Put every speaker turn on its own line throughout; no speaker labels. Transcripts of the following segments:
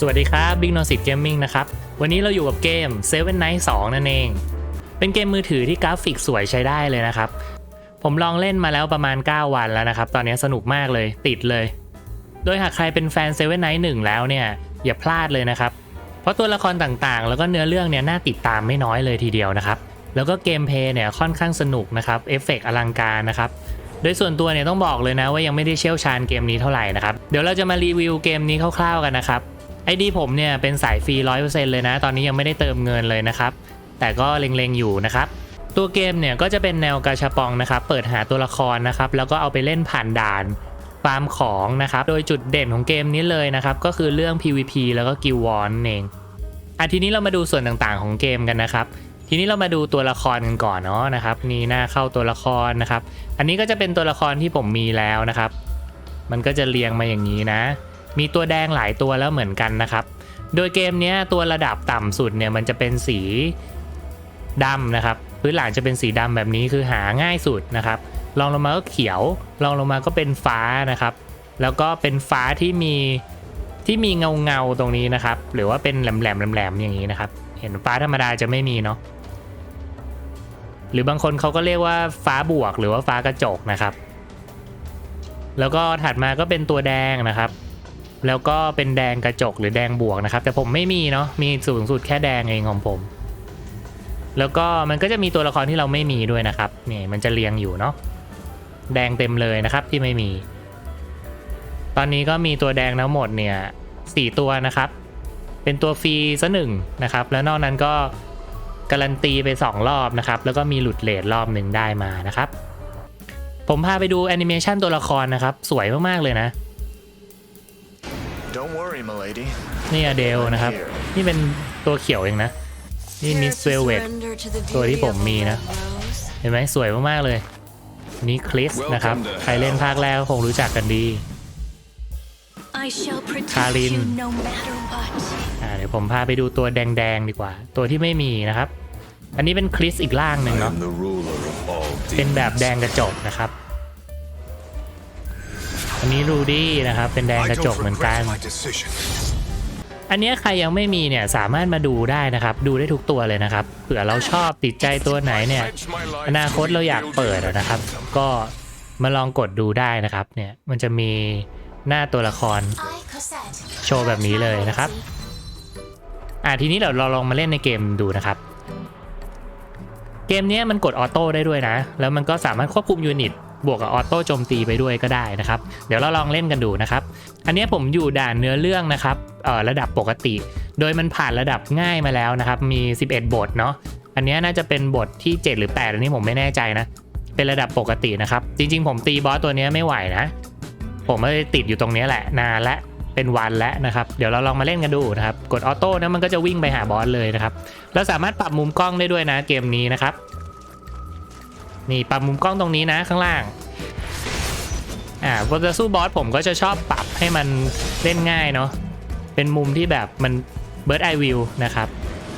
สวัสดีครับ Big n o s i t Gaming นะครับ วันนี้เราอยู่กับเกม Seven Night 2 นั่นเอง เป็นเกมมือถือที่กราฟิกสวยใช้ได้เลยนะครับ ผมลองเล่นมาแล้วประมาณ 9 วันแล้วนะครับ ตอนนี้สนุกมากเลยติดเลย โดยหากใครเป็นแฟน Seven Night 1 แล้วเนี่ย อย่าพลาดเลยนะครับ เพราะตัวละครต่างๆ แล้วก็เนื้อเรื่องเนี่ยน่าติดตามไม่น้อยเลยทีเดียวนะครับ แล้วก็เกมเพย์เนี่ยค่อนข้างสนุกนะครับเอฟเฟกต์อลังการนะครับโดยส่วนตัวเนี่ยต้องบอกเลยนะว่ายังไม่ได้เชี่ยวชาญเกมนี้เท่าไหร่นะครับ เดี๋ยวเราจะมารีวิวเกมนี้คร่าวๆกันนะครับ ไอดีผมเนี่ยเป็นสายฟรีร้อยเปอร์เซนต์เลยนะ ตอนนี้ยังไม่ได้เติมเงินเลยนะครับ แต่ก็เล็งๆอยู่นะครับ ตัวเกมเนี่ยก็จะเป็นแนวกาชาปองนะครับ เปิดหาตัวละครนะครับ แล้วก็เอาไปเล่นผ่านด่านฟาร์มของนะครับ โดยจุดเด่นของเกมนี้เลยนะครับ ก็คือเรื่อง PVP แล้วก็กิลวอนเองอะทีนี้เรามาดูส่วนต่างๆของเกมกันนะครับ ทีนี้เรามาดูตัวละครกันก่อนเนาะนะครับ นี่หน้าเข้าตัวละครนะครับ อันนี้ก็จะเป็นตัวละครที่ผมมีแล้วนะครับ มันก็จะเรียงมาอย่างนี้นะ มีตัวแดงหลายตัวแล้วเหมือนกันนะครับ โดยเกมนี้ตัวระดับต่ำสุดเนี่ยมันจะเป็นสีดำนะครับ พื้นหลังจะเป็นสีดำแบบนี้คือหาง่ายสุดนะครับรองลงมาก็เขียวรองลงมาก็เป็นฟ้านะครับ แล้วก็เป็นฟ้าที่มีที่มีเงาเงาตรงนี้นะครับ หรือว่าเป็นแหลมแหลมแหลมอย่างนี้นะครับ เห็นฟ้าธรรมดาจะไม่มีเนาะหรือบางคนเขาก็เรียกว่าฟ้าบวกหรือว่าฟ้ากระจกนะครับ แล้วก็ถัดมาก็เป็นตัวแดงนะครับ แล้วก็เป็นแดงกระจกหรือแดงบวกนะครับ แต่ผมไม่มีเนาะมีสูงสุดแค่แดงเองของผม แล้วก็มันก็จะมีตัวละครที่เราไม่มีด้วยนะครับนี่มันจะเรียงอยู่เนาะแดงเต็มเลยนะครับที่ไม่มี ตอนนี้ก็มีตัวแดงทั้งหมดเนี่ยสี่ตัวนะครับ เป็นตัวฟรีซะหนึ่งนะครับ แล้วนอกนั้นก็การันตีไป 2 รอบนะครับ แล้วก็มีหลุดเลทรอบหนึ่งได้มานะครับ ผมพาไปดูแอนิเมชันตัวละครนะครับ สวยมาก ๆ เลยนะ นี่อเดลนะครับ นี่เป็นตัวเขียวเองนะ นี่มิสเวลเวตตัวที่ผมมีนะ เห็นไหมสวยมาก ๆ เลย นี่คริสนะครับ ใครเล่นภาคแรกก็คงรู้จักกันดี
คาริน
อ่าเดี๋ยวผมพาไปดูตัวแดง ๆ ดีกว่า ตัวที่ไม่มีนะครับ อันนี้เป็นคริสอีกล่างหนึ่ง
I
เนาะ
am the ruler of all
เป็นแบบ
demons.
แดงกระจกนะครับ อันนี้รูดี้นะครับ เป็นแดงกระจกเหมือนกัน
my decision.
อันเนี้ยใครยังไม่มีเนี่ยสามารถมาดูได้นะครับ ดูได้ทุกตัวเลยนะครับ เผื่อเราชอบติดใจตัวไหนเนี่ย อนาคตเราอยากเปิดอะนะครับ ก็มาลองกดดูได้นะครับ เนี่ยมันจะมีหน้าตัวละคร
โชว์แบบนี้เลยนะครับ
อ่าทีนี้เดี๋ยวเราลองมาเล่นในเกมดูนะครับ เกมเนี้ยมันกดออโต้ได้ด้วยนะ แล้วมันก็สามารถควบคุมยูนิต บวกกับออโต้โจมตีไปด้วยก็ได้นะครับ เดี๋ยวเราลองเล่นกันดูนะครับ อันนี้ผมอยู่ด่านเนื้อเรื่องนะครับระดับปกติ โดยมันผ่านระดับง่ายมาแล้วนะครับ มี 11 บทเนาะ อันนี้น่าจะเป็นบทที่ 7 หรือ 8 อันนี้ผมไม่แน่ใจนะ เป็นระดับปกตินะครับ จริง ๆ ผมตีบอสตัวนี้ไม่ไหวนะ ผมไม่ติดอยู่ตรงนี้แหละนานและเป็นวันแล้วนะครับ เดี๋ยวเราลองมาเล่นกันดูนะครับ กดออโต้นะมันก็จะวิ่งไปหาบอสเลยนะครับ เราสามารถปรับมุมกล้องได้ด้วยนะเกมนี้นะครับ นี่ปรับมุมกล้องตรงนี้นะข้างล่างอ่าพอจะสู้บอสผมก็จะชอบปรับให้มันเล่นง่ายเนาะเป็นมุมที่แบบมันเบิร์ดไอวิวนะครับ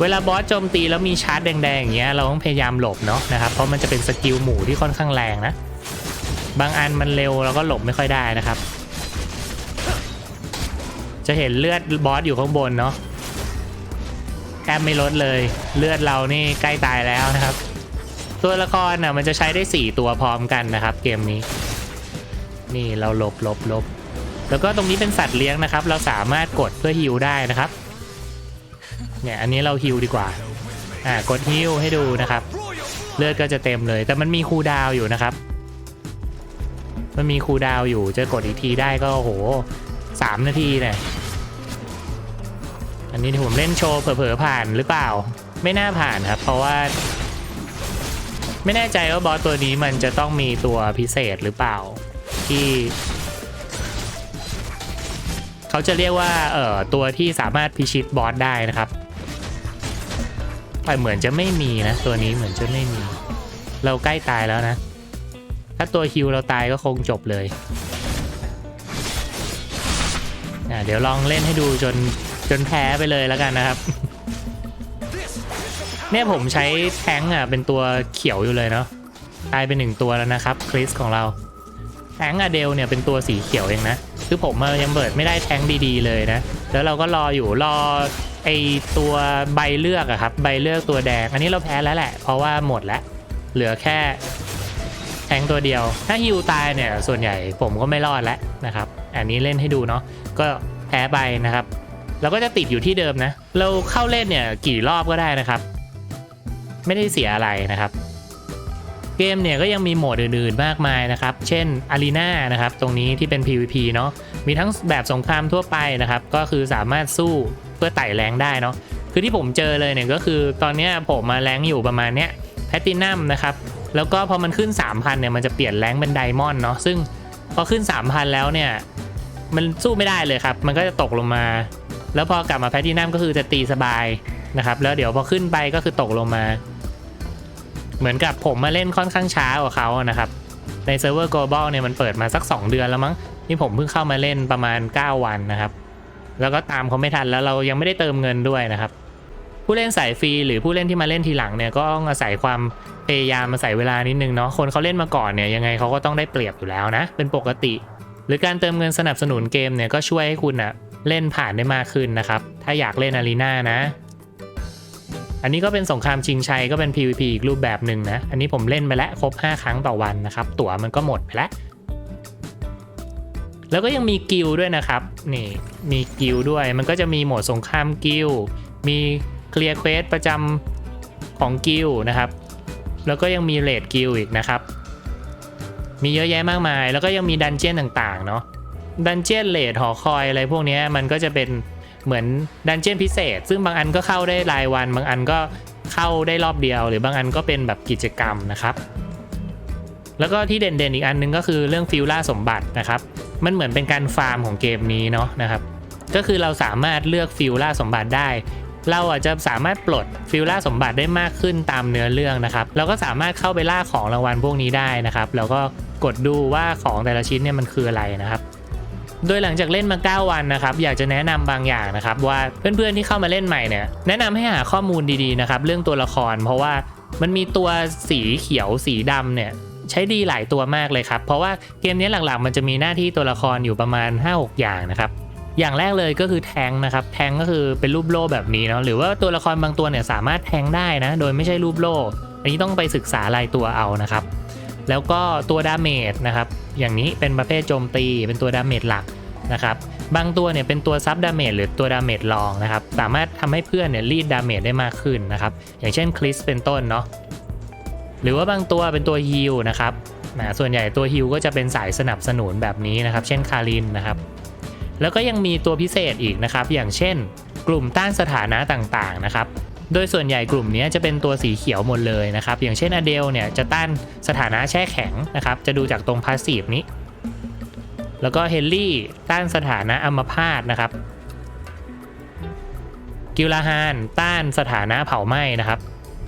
เวลาบอสโจมตีแล้วมีชาร์จแดงๆอย่างเงี้ยเราต้องพยายามหลบเนาะนะครับเพราะมันจะเป็นสกิลหมู่ที่ค่อนข้างแรงนะบางอันมันเร็วเราก็หลบไม่ค่อยได้นะครับ จะเห็นเลือดบอสอยู่ข้างบนเนาะแทบไม่ลดเลย เลือดเรานี่ใกล้ตายแล้วนะครับ ตัวละครน่ะมันจะใช้ได้ 4 ตัวพร้อมกันนะครับ เกมนี้ นี่เราลบลบลบแล้วก็ตรงนี้เป็นสัตว์เลี้ยงนะครับ เราสามารถกดเพื่อฮิวได้นะครับเนี่ยอันนี้เราฮิวดีกว่าอ่ากดฮิวให้ดูนะครับ เลือดก็จะเต็มเลย แต่มันมีคูดาวอยู่นะครับ มันมีคูดาวอยู่จะกดอีกทีได้ก็โอ้โหสามนาทีเนี่ยอันนี้ที่ผมเล่นโชว์เผลอๆผ่านหรือเปล่า ไม่น่าผ่านครับ เพราะว่า ไม่แน่ใจว่าบอสตัวนี้มันจะต้องมีตัวพิเศษหรือเปล่า ที่ เขาจะเรียกว่าเอ่อตัวที่สามารถพิชิตบอสได้นะครับแต่เหมือนจะไม่มีนะ ตัวนี้เหมือนจะไม่มี เราใกล้ตายแล้วนะ ถ้าตัวฮิวเราตายก็คงจบเลยอะเดี๋ยวลองเล่นให้ดูจนจนแพ้ไปเลยแล้วกันนะครับ เนี่ยผมใช้แท้งอะเป็นตัวเขียวอยู่เลยเนาะตายไปหนึ่งตัวแล้วนะครับคริสของเราแท้งอะเดลเนี่ยเป็นตัวสีเขียวเองนะคือผมอะยังเปิดไม่ได้แท้งดีๆเลยนะ แล้วเราก็รออยู่รอไอตัวใบเลือกอะครับใบเลือกตัวแดง อันนี้เราแพ้แล้วแหละ เพราะว่าหมดแล้วเหลือแค่แทงตัวเดียว ถ้าฮิวตายเนี่ยส่วนใหญ่ผมก็ไม่รอดแล้วนะครับ อันนี้เล่นให้ดูเนาะก็แพ้ไปนะครับเราก็จะติดอยู่ที่เดิมนะ เราเข้าเล่นเนี่ยกี่รอบก็ได้นะครับ ไม่ได้เสียอะไรนะครับเกมเนี่ยก็ยังมีโหมดอื่นๆ มากมายนะครับ เช่น Arena นะครับ ตรงนี้ที่เป็น PVP เนาะ มีทั้งแบบสงครามทั่วไปนะครับ ก็คือสามารถสู้เพื่อไต่แรงได้เนาะ คือที่ผมเจอเลยเนี่ยก็คือตอนนี้ผมมาแรงอยู่ประมาณเนี้ยแพตตินัมนะครับ แล้วก็พอมันขึ้น 3,000เนี่ยมันจะเปลี่ยนแรงเป็นไดมอนด์เนาะ ซึ่งพอขึ้น 3,000 แล้วเนี่ยมันสู้ไม่ได้เลยครับ มันก็จะตกลงมา แล้วพอกลับมาแพตตินัมก็คือจะตีสบายนะครับ แล้วเดี๋ยวพอขึ้นไปก็คือตกลงมา เหมือนกับผมมาเล่นค่อนข้างช้ากว่าเขานะครับ ในเซิร์ฟเวอร์ global เนี่ยมันเปิดมาสัก 2 เดือนแล้วมั้งนี่ผมเพิ่งเข้ามาเล่นประมาณ 9 วันนะครับ แล้วก็ตามเขาไม่ทันแล้วเรายังไม่ได้เติมเงินด้วยนะครับ ผู้เล่นสายฟรีหรือผู้เล่นที่มาเล่นทีหลังเนี่ยก็ต้องอาศัยความพยายามมาใส่เวลานิดนึงเนาะคนเขาเล่นมาก่อนเนี่ยยังไงเขาก็ต้องได้เปรียบอยู่แล้วนะ เป็นปกติ หรือการเติมเงินสนับสนุนเกมเนี่ยก็ช่วยให้คุณอะเล่นผ่านได้มากขึ้นนะครับ ถ้าอยากเล่นอารีนานะ อันนี้ก็เป็นสงครามชิงชัยก็เป็น PVP อีกรูปแบบหนึ่งนะ อันนี้ผมเล่นไปแล้วครบ 5 ครั้งต่อวันนะครับ ตั๋วมันก็หมดไปแล้ว แล้วก็ยังมีกิลด้วยนะครับ นี่มีกิลด้วย มันก็จะมีโหมดสงครามกิลมีเคลียร์เควสประจำของกิลนะครับ แล้วก็ยังมีเลดกิลอีกนะครับ มีเยอะแยะมากมาย แล้วก็ยังมีดันเจี้ยนต่างๆเนาะ ดันเจี้ยนเลดหอคอยอะไรพวกนี้มันก็จะเป็น เหมือนดันเจี้ยนพิเศษ ซึ่งบางอันก็เข้าได้รายวัน บางอันก็เข้าได้รอบเดียว หรือบางอันก็เป็นแบบกิจกรรมนะครับ แล้วก็ที่เด่นๆอีกอันนึงก็คือเรื่องฟิลล่าสมบัตินะครับ มันเหมือนเป็นการฟาร์มของเกมนี้เนาะนะครับก็คือเราสามารถเลือกฟิลล่าสมบัติได้ เราอาจจะสามารถปลดฟิลล่าสมบัติได้มากขึ้นตามเนื้อเรื่องนะครับ เราก็สามารถเข้าไปล่าของรางวัลพวกนี้ได้นะครับ แล้วก็กดดูว่าของแต่ละชิ้นเนี่ยมันคืออะไรนะครับ โดยหลังจากเล่นมา 9 วันนะครับ อยากจะแนะนำบางอย่างนะครับ ว่าเพื่อนๆที่เข้ามาเล่นใหม่เนี่ยแนะนำให้หาข้อมูลดีๆนะครับเรื่องตัวละคร เพราะว่ามันมีตัวสีเขียวสีดำเนี่ยใช้ดีหลายตัวมากเลยครับ เพราะว่าเกมนี้หลักๆ มันจะมีหน้าที่ตัวละครอยู่ประมาณ 5-6 อย่างนะครับอย่างแรกเลยก็คือแทงนะครับ แทงก็คือเป็นรูปโล่แบบนี้เนาะหรือว่าตัวละครบางตัวเนี่ยสามารถแทงได้นะ โดยไม่ใช่รูปโล่ อันนี้ต้องไปศึกษารายตัวเอานะครับ แล้วก็ตัวดาเมจนะครับ อย่างนี้เป็นประเภทโจมตีเป็นตัวดาเมจหลักนะครับบางตัวเนี่ยเป็นตัวซับดาเมจหรือตัวดาเมจรองนะครับสามารถทำให้เพื่อนเนี่ยรีดดาเมจได้มากขึ้นนะครับอย่างเช่นคริสเป็นต้นเนาะหรือว่าบางตัวเป็นตัวฮิลนะครับนะส่วนใหญ่ตัวฮิลก็จะเป็นสายสนับสนุนแบบนี้นะครับ เช่นคารินนะครับ แล้วก็ยังมีตัวพิเศษอีกนะครับ อย่างเช่น กลุ่มต้านสถานะต่างๆนะครับ โดยส่วนใหญ่กลุ่มนี้จะเป็นตัวสีเขียวหมดเลยนะครับ อย่างเช่นอเดลเนี่ยจะต้านสถานะแช่แข็งนะครับ จะดูจากตรงพาสซีฟนี้ แล้วก็เฮนรี่ต้านสถานะอัมพาตนะครับ กิลลาฮานต้านสถานะเผาไหม้นะครับ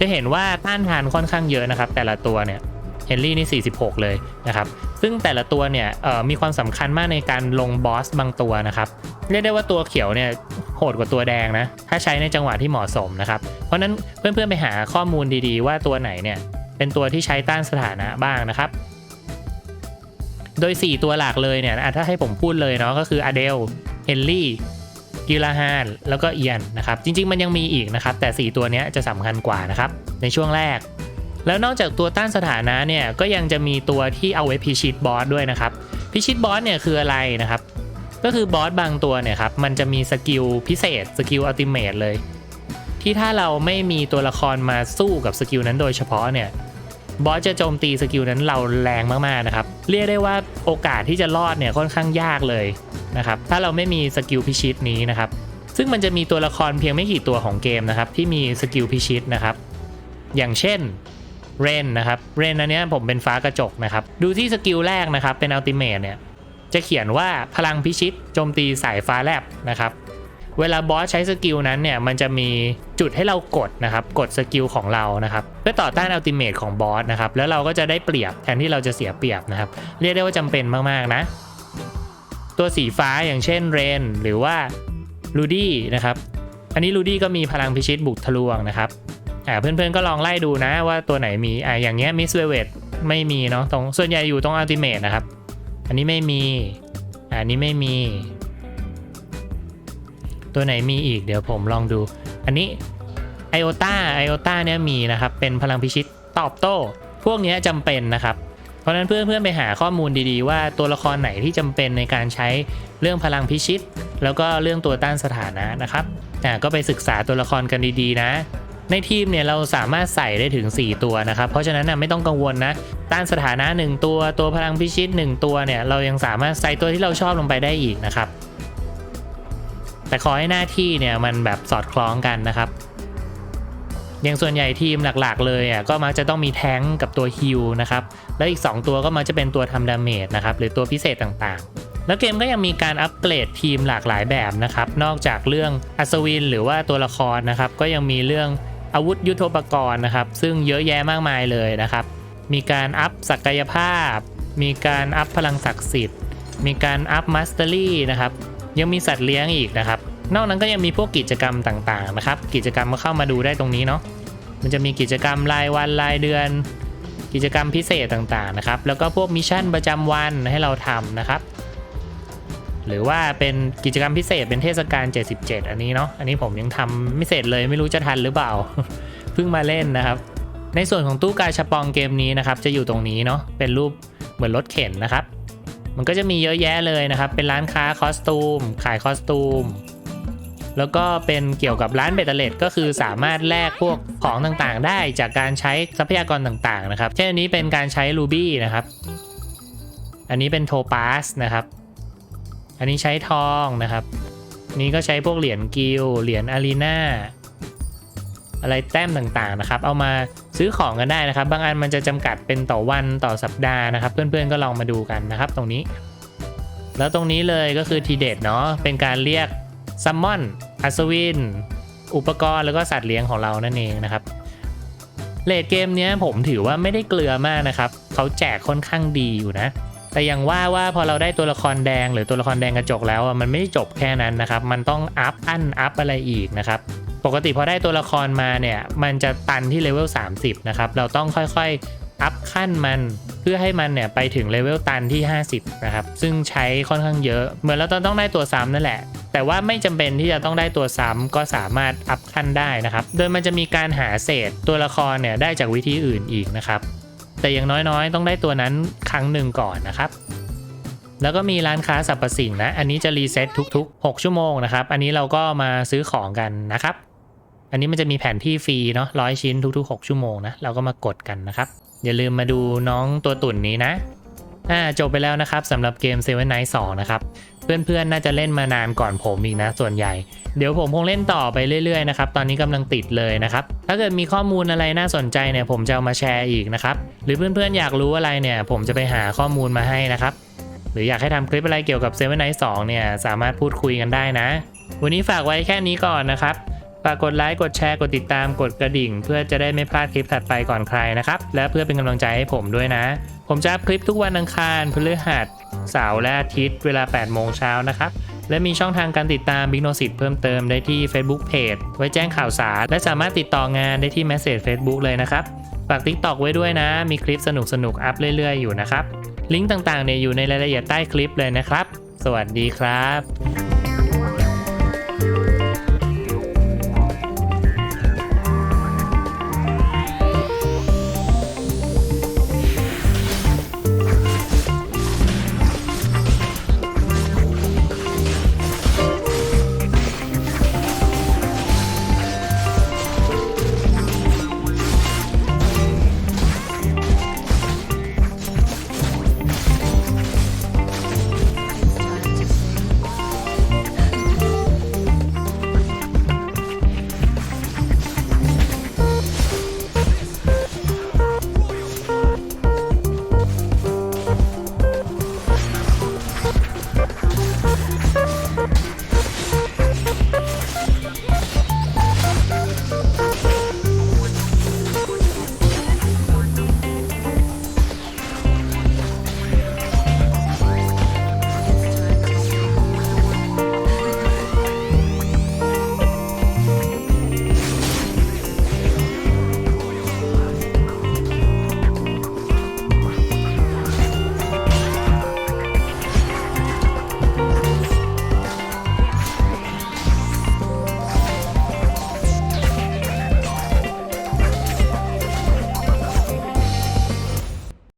จะเห็นว่าต้านทานค่อนข้างเยอะนะครับ แต่ละตัวเนี่ย เฮนรี่นี่ 46 เลยนะครับ ซึ่งแต่ละตัวเนี่ยมีความสำคัญมากในการลงบอสบางตัวนะครับ เรียกได้ว่าตัวเขียวเนี่ยโหดกว่าตัวแดงนะ ถ้าใช้ในจังหวะที่เหมาะสมนะครับ เพราะนั้นเพื่อนๆไปหาข้อมูลดีๆ ว่าตัวไหนเนี่ยเป็นตัวที่ใช้ต้านสถานะบ้างนะครับ โดย 4 ตัวหลักเลยเนี่ยถ้าให้ผมพูดเลยเนาะก็คืออเดลเฮนรี่กิลาฮานแล้วก็เอียนนะครับ จริงๆมันยังมีอีกนะครับ แต่ 4 ตัวนี้จะสำคัญกว่านะครับ ในช่วงแรก แล้วนอกจากตัวต้านสถานะเนี่ยก็ยังจะมีตัวที่เอาไว้พิชิตบอสด้วยนะครับ พิชิตบอสเนี่ยคืออะไรนะครับ ก็คือบอสบางตัวเนี่ยครับมันจะมีสกิลพิเศษสกิลอัลติเมทเลย ที่ถ้าเราไม่มีตัวละครมาสู้กับสกิลนั้นโดยเฉพาะเนี่ยบอสจะโจมตีสกิลนั้นเราแรงมากๆนะครับ เรียกได้ว่าโอกาสที่จะรอดเนี่ยค่อนข้างยากเลยนะครับถ้าเราไม่มีสกิลพิชิตนี้นะครับซึ่งมันจะมีตัวละครเพียงไม่กี่ตัวของเกมนะครับที่มีสกิลพิชิตนะครับอย่างเช่น เรนนะครับเรนอันนี้ผมเป็นฟ้ากระจกนะครับ ดูที่สกิลแรกนะครับ เป็นอัลติเมทเนี่ย จะเขียนว่าพลังพิชิตโจมตีสายฟ้าแลบนะครับ เวลาบอสใช้สกิลนั้นเนี่ย มันจะมีจุดให้เรากดนะครับ กดสกิลของเรานะครับ เพื่อต่อต้านอัลติเมทของบอสนะครับ แล้วเราก็จะได้เปรียบแทนที่เราจะเสียเปรียบนะครับ เรียกได้ว่าจำเป็นมากๆนะ ตัวสีฟ้าอย่างเช่นเรนหรือว่าลูดี้นะครับ อันนี้ลูดี้ก็มีพลังพิชิตบุกทะลวงนะครับ อ่าเพื่อนๆก็ลองไล่ดูนะว่าตัวไหนมีอ่าอย่างเงี้ยมิสเวเวตไม่มีเนาะตรงส่วนใหญ่อยู่ตรงอัลติเมทนะครับ อันนี้ไม่มีอันนี้ไม่มี ตัวไหนมีอีกเดี๋ยวผมลองดู อันนี้ไอโอต้าไอโอต้าเนี่ยมีนะครับ เป็นพลังพิชิตตอบโต้ พวกเนี้ยจำเป็นนะครับ เพราะนั้นเพื่อนเพื่อนไปหาข้อมูลดีๆ ว่าตัวละครไหนที่จำเป็นในการใช้เรื่องพลังพิชิต แล้วก็เรื่องตัวต้านสถานะนะครับอ่าก็ไปศึกษาตัวละครกันดีๆ นะ ในทีมเนี่ยเราสามารถใส่ได้ถึง 4 ตัวนะครับ เพราะฉะนั้นนะไม่ต้องกังวลนะ ต้านสถานะ 1 ตัว ตัวพลังพิชิต 1 ตัวเนี่ยเรายังสามารถใส่ตัวที่เราชอบลงไปได้อีกนะครับ แต่ขอให้หน้าที่เนี่ยมันแบบสอดคล้องกันนะครับอย่างส่วนใหญ่ทีมหลักๆ เลยอะก็มักจะต้องมีแท้งกับตัวฮิลนะครับ แล้วอีก 2 ตัวก็มักจะเป็นตัวทำดาเมจนะครับหรือตัวพิเศษต่างๆ แล้วเกมก็ยังมีการอัปเกรดทีมหลากหลายแบบนะครับ นอกจากเรื่องอัศวินหรือว่าตัวละครนะครับ ก็ยังมีเรื่อง อาวุธยุทโธปกรณ์นะครับ ซึ่งเยอะแยะมากมายเลยนะครับ มีการอัพศักยภาพ มีการอัพพลังศักดิ์สิทธิ์ มีการอัพมาสเตอรี่นะครับ ยังมีสัตว์เลี้ยงอีกนะครับ นอกนั้นก็ยังมีพวกกิจกรรมต่างๆนะครับ กิจกรรมก็เข้ามาดูได้ตรงนี้เนาะ มันจะมีกิจกรรมรายวันรายเดือน กิจกรรมพิเศษต่างๆนะครับ แล้วก็พวกมิชชั่นประจำวันให้เราทำนะครับ หรือว่าเป็นกิจกรรมพิเศษเป็นเทศกาล 77 อันนี้เนาะอันนี้ผมยังทำไม่เสร็จเลยไม่รู้จะทันหรือเปล่า เพิ่งมาเล่นนะครับ ในส่วนของตู้กาชาปองเกมนี้นะครับ จะอยู่ตรงนี้เนาะเป็นรูปเหมือนรถเข็นนะครับ มันก็จะมีเยอะแยะเลยนะครับ เป็นร้านค้าคอสตูม ขายคอสตูม แล้วก็เป็นเกี่ยวกับร้านเบตเตอร์เลดก็คือสามารถแลกพวกของต่างๆ ได้จากการใช้ทรัพยากรต่างๆนะครับเช่นอันนี้เป็นการใช้รูบี้นะครับอันนี้เป็นโทปาสนะครับ อันนี้ใช้ทองนะครับ นี่ก็ใช้พวกเหรียญกิลเหรียญอารีนาอะไรแต้มต่างๆนะครับ เอามาซื้อของกันได้นะครับ บางอันมันจะจำกัดเป็นต่อวันต่อสัปดาห์นะครับ เพื่อนๆก็ลองมาดูกันนะครับ ตรงนี้ แล้วตรงนี้เลยก็คือทีเด็ดเนาะเป็นการเรียกซัมมอนอัศวิน อุปกรณ์แล้วก็สัตว์เลี้ยงของเรานั่นเองนะครับเลดเกมนี้ผมถือว่าไม่ได้เกลือมากนะครับ เขาแจกค่อนข้างดีอยู่นะ แต่อย่างว่าว่าพอเราได้ตัวละครแดงหรือตัวละครแดงกระจกแล้วอะมันไม่จบแค่นั้นนะครับ มันต้องอัพอันอัพอะไรอีกนะครับ ปกติพอได้ตัวละครมาเนี่ย มันจะตันที่เลเวล30 นะครับ เราต้องค่อยๆ อัพขั้นมันเพื่อให้มันเนี่ยไปถึงเลเวลตันที่ 50 นะครับ ซึ่งใช้ค่อนข้างเยอะ เหมือนเราต้องได้ตัวซ้ำนั่นแหละ แต่ว่าไม่จำเป็นที่จะต้องได้ตัวซ้ำก็สามารถอัพขั้นได้นะครับ โดยมันจะมีการหาเศษตัวละครเนี่ยได้จากวิธีอื่นอีกนะครับ แต่อย่างน้อยๆ ต้องได้ตัวนั้นครั้งหนึ่งก่อนนะครับ แล้วก็มีร้านค้าสรรพสิ่งนะ อันนี้จะรีเซ็ตทุกๆ 6 ชั่วโมงนะครับ อันนี้เราก็มาซื้อของกันนะครับ อันนี้มันจะมีแผนที่ฟรีเนาะร้อยชิ้นทุกๆ 6 ชั่วโมงนะ เราก็มากดกันนะครับ อย่าลืมมาดูน้องตัวตุ่นนี้นะ อ่าจบไปแล้วนะครับสำหรับเกม Seven Night 2 นะครับ เพื่อนๆ น่าจะเล่นมานานก่อนผมอีกนะ ส่วนใหญ่ เดี๋ยวผมคงเล่นต่อไปเรื่อยๆนะครับ ตอนนี้กำลังติดเลยนะครับ ถ้าเกิดมีข้อมูลอะไรน่าสนใจเนี่ย ผมจะเอามาแชร์อีกนะครับ หรือเพื่อนๆ อยากรู้อะไรเนี่ย ผมจะไปหาข้อมูลมาให้นะครับ หรืออยากให้ทำคลิปอะไรเกี่ยวกับ Seven Night 2 เนี่ย สามารถพูดคุยกันได้นะ วันนี้ฝากไว้แค่นี้ก่อนนะครับากกดไลค์กดแชร์กดติดตามกดกระดิ่ง เพื่อจะได้ไม่พลาดคลิปถัดไปก่อนใครนะครับ และเพื่อเป็นกำลังใจให้ผมด้วยนะ ผมจะอัพคลิปทุกวันอังคารพฤหัสเสาร์และอาทิตย์เวลา 8 โมงเช้านะครับและมีช่องทางการติดตาม Big n o s i t เพิ่มเติมได้ที่ Facebook Page ไว้แจ้งข่าวสาร และสามารถติดต่องานได้ที่ Message Facebook เลยนะครับ ฝาก TikTok ไว้ด้วยนะ มีคลิปสนุกๆอัพเรื่อย ๆ อยู่นะครับ ลิงก์ต่างๆเนี่ยอยู่ในรายละเอียดใต้คลิปเลยนะครับ สวัสดีครับ